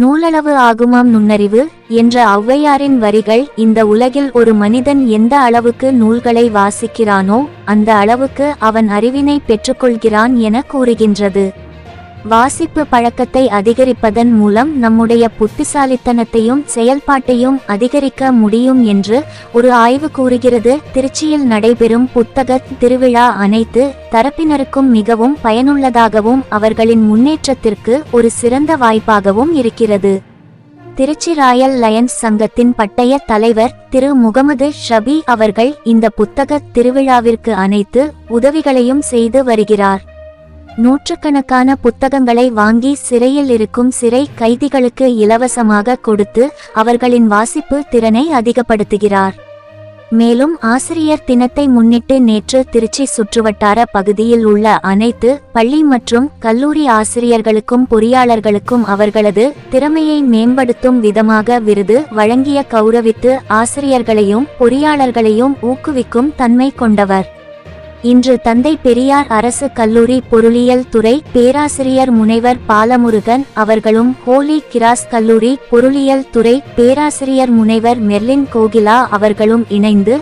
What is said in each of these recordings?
நூலளவு ஆகுமாம் நுண்ணறிவு என்ற ஔவையாரின் வரிகள் இந்த உலகில் ஒரு மனிதன் எந்த அளவுக்கு நூல்களை வாசிக்கிறானோ அந்த அளவுக்கு அவன் அறிவினை பெற்றுக்கொள்கிறான் என கூறுகின்றது. வாசிப்பு பழக்கத்தை அதிகரிப்பதன் மூலம் நம்முடைய புத்திசாலித்தனத்தையும் செயல்பாட்டையும் அதிகரிக்க முடியும் என்று ஒரு ஆய்வு கூறுகிறது. திருச்சியில் நடைபெறும் புத்தக திருவிழா அனைத்து தரப்பினருக்கும் மிகவும் பயனுள்ளதாகவும் அவர்களின் முன்னேற்றத்திற்கு ஒரு சிறந்த வாய்ப்பாகவும் இருக்கிறது. திருச்சி ராயல் லயன்ஸ் சங்கத்தின் பட்டய தலைவர் திரு முகமது ஷபி அவர்கள் இந்த புத்தக திருவிழாவிற்கு அனைத்து உதவிகளையும் செய்து வருகிறார். நூற்றுக்கணக்கான புத்தகங்களை வாங்கி சிறையில் இருக்கும் சிறை கைதிகளுக்கு இலவசமாக கொடுத்து அவர்களின் வாசிப்பு திறனை அதிகப்படுத்துகிறார். மேலும் ஆசிரியர் தினத்தை முன்னிட்டு நேற்று திருச்சி சுற்றுவட்டார பகுதியில் உள்ள அனைத்து பள்ளி மற்றும் கல்லூரி ஆசிரியர்களுக்கும் பொறியாளர்களுக்கும் அவர்களது திறமையை மேம்படுத்தும் விதமாக விருது வழங்கிய கௌரவித்து ஆசிரியர்களையும் பொறியாளர்களையும் ஊக்குவிக்கும் தன்மை கொண்டவர். இன்று தந்தை பெரியார் அரசு கல்லூரி பொருளியல் துறை பேராசிரியர் முனைவர் பாலமுருகன் அவர்களும் ஹோலி கிராஸ் கல்லூரி பொருளியல் துறை பேராசிரியர் முனைவர் மெர்லின் கோகிலா அவர்களும் இணைந்து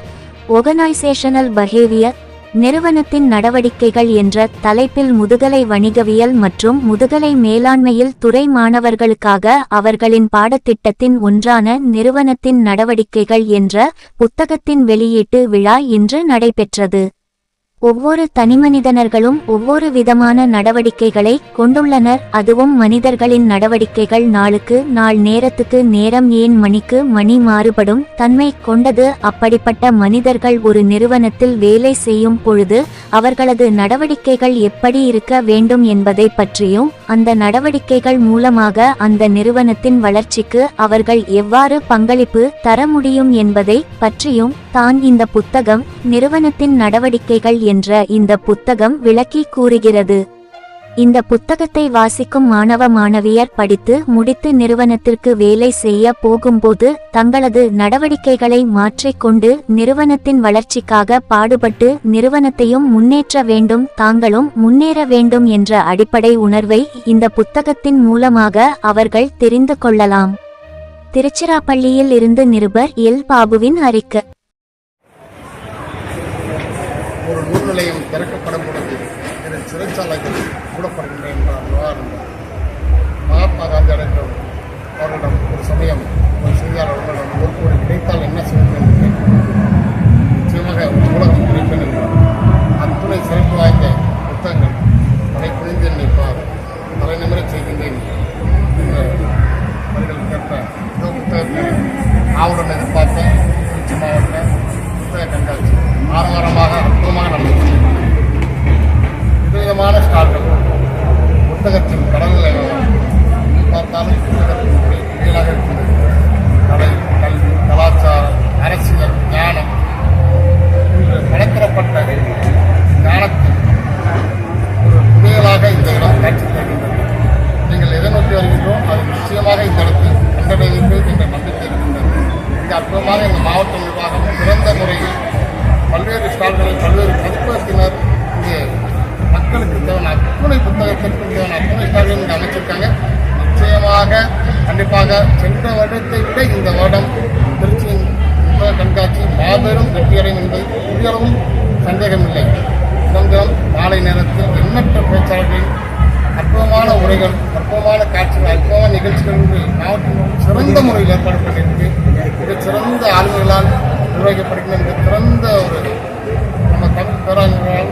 ஒகனைசேஷனல் பஹேவியர் நிறுவனத்தின் நடவடிக்கைகள் என்ற தலைப்பில் முதுகலை வணிகவியல் மற்றும் முதுகலை மேலாண்மையில் துறை மாணவர்களுக்காக அவர்களின் பாடத்திட்டத்தின் ஒன்றான நிறுவனத்தின் நடவடிக்கைகள் என்ற புத்தகத்தின் வெளியீட்டு விழா இன்று நடைபெற்றது. ஒவ்வொரு தனிமனிதனர்களும் ஒவ்வொரு விதமான நடவடிக்கைகளை கொண்டுள்ளனர். அதுவும் மனிதர்களின் நடவடிக்கைகள் நாளுக்கு நாள் நேரத்துக்கு நேரம் ஏன் மணிக்கு மணி மாறுபடும். தன்மை கொண்டது அப்படிப்பட்ட மனிதர்கள் ஒரு நிறுவனத்தில் வேலை செய்யும் பொழுது அவர்களது நடவடிக்கைகள் எப்படி இருக்க வேண்டும் என்பதை பற்றியும் அந்த நடவடிக்கைகள் மூலமாக அந்த நிறுவனத்தின் வளர்ச்சிக்கு அவர்கள் எவ்வாறு பங்களிப்பு தர முடியும் என்பதை பற்றியும் தான் இந்த புத்தகம் நிறுவனத்தின் நடவடிக்கைகள் என்ற இந்த புத்தகம் விளக்கி கூறுகிறது. இந்த புத்தகத்தை வாசிக்கும் மாணவ மாணவியர் படித்து முடித்து நிறுவனத்திற்கு வேலை செய்ய போகும்போது தங்களது நடவடிக்கைகளை மாற்றிக்கொண்டு நிறுவனத்தின் வளர்ச்சிக்காக பாடுபட்டு நிறுவனத்தையும் முன்னேற்ற வேண்டும் தாங்களும் முன்னேற வேண்டும் என்ற அடிப்படை உணர்வை இந்த புத்தகத்தின் மூலமாக அவர்கள் தெரிந்து கொள்ளலாம். திருச்சிராப்பள்ளியில் இருந்து நிருபர் எல். பாபுவின் அறிக்கை ஒரு நூல் நிலையம் திறக்கப்படும் பொழுது இதன் சிறைச்சாலைகள் மூடப்படுகின்றன என்ற விவகாரம் மகாத்மா காந்தி அடைந்தவர். அவர்களிடம் ஒரு சமயம் ஒரு செய்தியாளர்களிடம் ஒரு கோடி கிடைத்தால் என்ன செய்வது என்று கேட்கிறார். நிச்சயமாக ஒரு நூலகம் கிடைப்பேன் என்றார். அத்துணை சிறப்பு வாய்ந்த புத்தகங்கள் தலை குனிந்து என்னை பார் தலை செய்கின்றேன். என்ற அவர்கள் கேட்ட இந்த புத்தகத்தை ஆவுடன் மிக இந்த மாவட்ட நிர்வாகம் சிறந்த முறையில் பல்வேறு ஸ்டால்களில் பல்வேறு பதிப்பகத்தினர் இங்கே மக்களுக்கு தேவையான அத்துணை புத்தகத்திற்கு தேவையான அத்துணை ஸ்டால்கள் இங்கே அமைச்சிருக்காங்க. நிச்சயமாக கண்டிப்பாக சென்ற வருடத்தை விட இந்த வருடம் திருச்சியின் புத்தக கண்காட்சி மாபெரும் வெற்றியடையும் என்பது உயரவும் சந்தேகமில்லை. தினம் மாலை நேரத்தில் எண்ணற்ற பேச்சாளர்களின் அற்புதமான உரைகள் அற்புதமான காட்சிகள் அற்புதமான நிகழ்ச்சிகள் மாவட்டம் சிறந்த முறையில் ஏற்பாடு பண்ணியிருக்கு மிக சிறந்த ஆளுமைகளால் நிர்வகிக்கப்படுகின்ற மிக சிறந்த ஒரு நம்ம தமிழ் பேராளர்களால்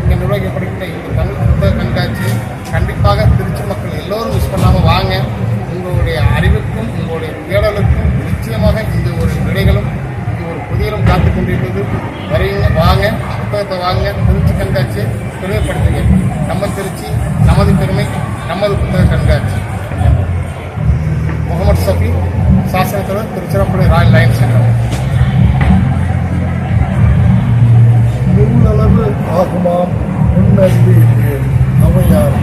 இங்கே நிர்வகிக்கப்படுகின்ற இந்த தமிழ் புத்தக கண்காட்சி கண்டிப்பாக திருச்சி மக்கள் எல்லோரும் மிஸ் பண்ணாமல் வாங்க. உங்களுடைய அறிவுக்கும் உங்களுடைய தேடலுக்கும் நிச்சயமாக இந்த ஒரு விடைகளும் இது ஒரு புதியலும் காத்து கொண்டிருக்கிறது. வரீங்க வாங்க புத்தகத்தை வாங்க திருச்சி கண்காட்சியை தெளிவுபடுத்துங்க நம்ம திருச்சி நமது புத்தக கண்காட்சி. முகமது சஃபி சாசனத்தில் திருச்சிராப்பள்ளி ராயல் லைன்ஸ் சென்டர் நூலளவு ஆகுமாம் முன்னறிவு என்று அவையார்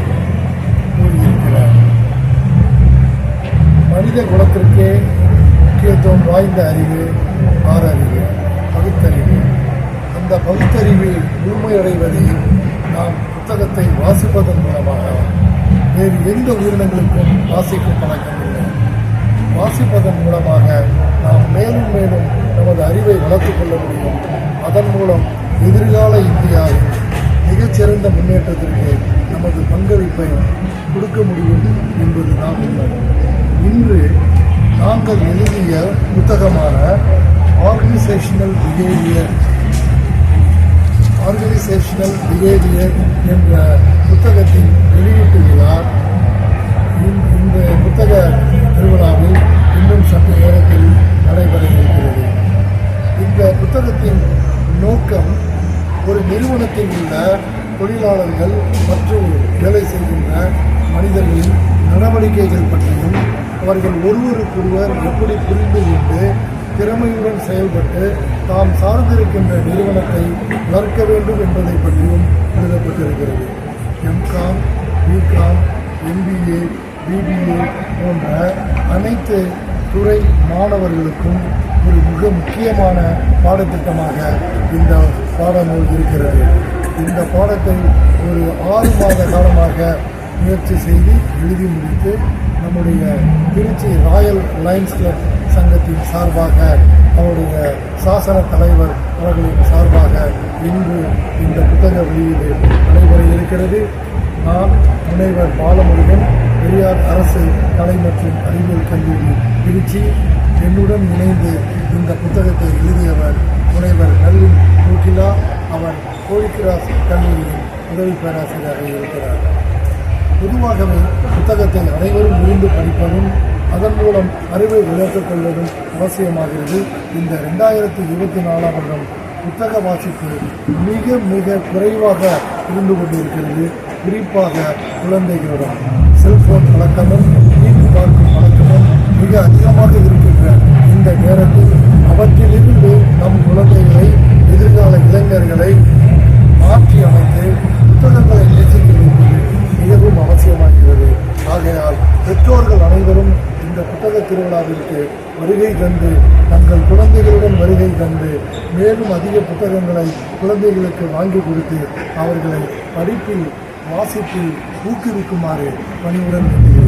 கூறியிருக்கிறார். மனித குலத்திற்கே முக்கியத்துவம் வாய்ந்த அறிவு ஆறறிவு பகுத்தறிவு. அந்த பகுத்தறிவு முழுமையடைவதை நாம் புத்தகத்தை வாசிப்பதன் மூலமாக வேறு எந்த உயிரினங்களுக்கும் வாசிக்கும் பழக்கம் இல்லை வாசிப்பதன் மூலமாக நாம் மேலும் மேலும் நமது அறிவை வளர்த்துக் கொள்ள முடியும். அதன் மூலம் எதிர்கால இந்தியாவில் மிகச்சிறந்த முன்னேற்றத்திற்கு நமது பங்களிப்பை கொடுக்க முடியும் என்பது நாம் இன்று நாங்கள் எழுதிய புத்தகமான ஆர்கனைசேஷனல் பிஹேவியர் ஆர்கனைசேஷனல் பிஹேவியர் என்ற புத்தகத்தின் வெளியீட்டு விழா இந்த- இந்த புத்தக திருவிழாவில் இன்னும் சற்று நேரத்தில் நடைபெற இருக்கிறது. இந்த புத்தகத்தின் நோக்கம் ஒரு நிறுவனத்தில் உள்ள தொழிலாளர்கள் மற்றும் வேலை செய்கின்ற மனிதர்களின் நடவடிக்கைகள் பற்றியும் அவர்கள் ஒருவருக்கொருவர் எப்படி புரிந்து கொண்டு திறமையுடன் செயல்பட்டு தாம் சார்ந்திருக்கின்ற நிறுவனத்தை வளர்க்க வேண்டும் என்பதை பற்றியும் எழுதப்பட்டிருக்கிறது. எம்காம் பிகாம் எம்பிஏ பிபிஏ போன்ற அனைத்து துறை மாணவர்களுக்கும் ஒரு மிக முக்கியமான பாடத்திட்டமாக இந்த பாடநூல் இருக்கிறது. இந்த பாடத்தை ஒரு ஆறு மாத காலமாக முயற்சி செய்து எழுதி முடித்து நம்முடைய திருச்சி ராயல் லயன்ஸ் கிளப் சங்கத்தின் சார்பாக அவருடைய சாசன தலைவர் அவர்களின் சார்பாக இன்று இந்த புத்தக வெளியீடு நடைபெற இருக்கிறது. நான் முனைவர் பாலமுருகன் பெரியார் அரசு கலை மற்றும் அறிவியல் கல்லூரி திருச்சி என்னுடன் இணைந்து இந்த புத்தகத்தை எழுதியவர் முனைவர் நல்லின் கோகிலா. அவர் கோழிக்கிராஸ் கல்லூரியின் உதவி பேராசிரியராக இருக்கிறார். பொதுவாகவே புத்தகத்தை அனைவரும் விரும்பி படிப்பதும் அதன் மூலம் அறிவை வளர்த்துக் கொள்வதும் அவசியமாகிறது. இந்த ரெண்டாயிரத்தி இருபத்தி நாலாம் வருடம் புத்தக வாசிப்பு மிக மிக குறைவாக இருந்து கொண்டிருக்கிறது. குறிப்பாக குழந்தைகளிடம் செல்போன் பழக்கமும் டிவி பார்க்கும் பழக்கமும் மிக அதிகமாக இருக்கின்ற இந்த நேரத்தில் அவற்றிலிருந்து நம் குழந்தைகளை எதிர்கால இளைஞர்களை புத்தக திருவிழாவிற்கு வருகை தந்து தங்கள் குழந்தைகளுடன் வருகை தந்து மேலும் அதிக புத்தகங்களை குழந்தைகளுக்கு வாங்கி கொடுத்து அவர்களை படிப்பில் வாசிப்பில் ஊக்குவிக்குமாறு பணிவுடன் வேண்டுகிறேன்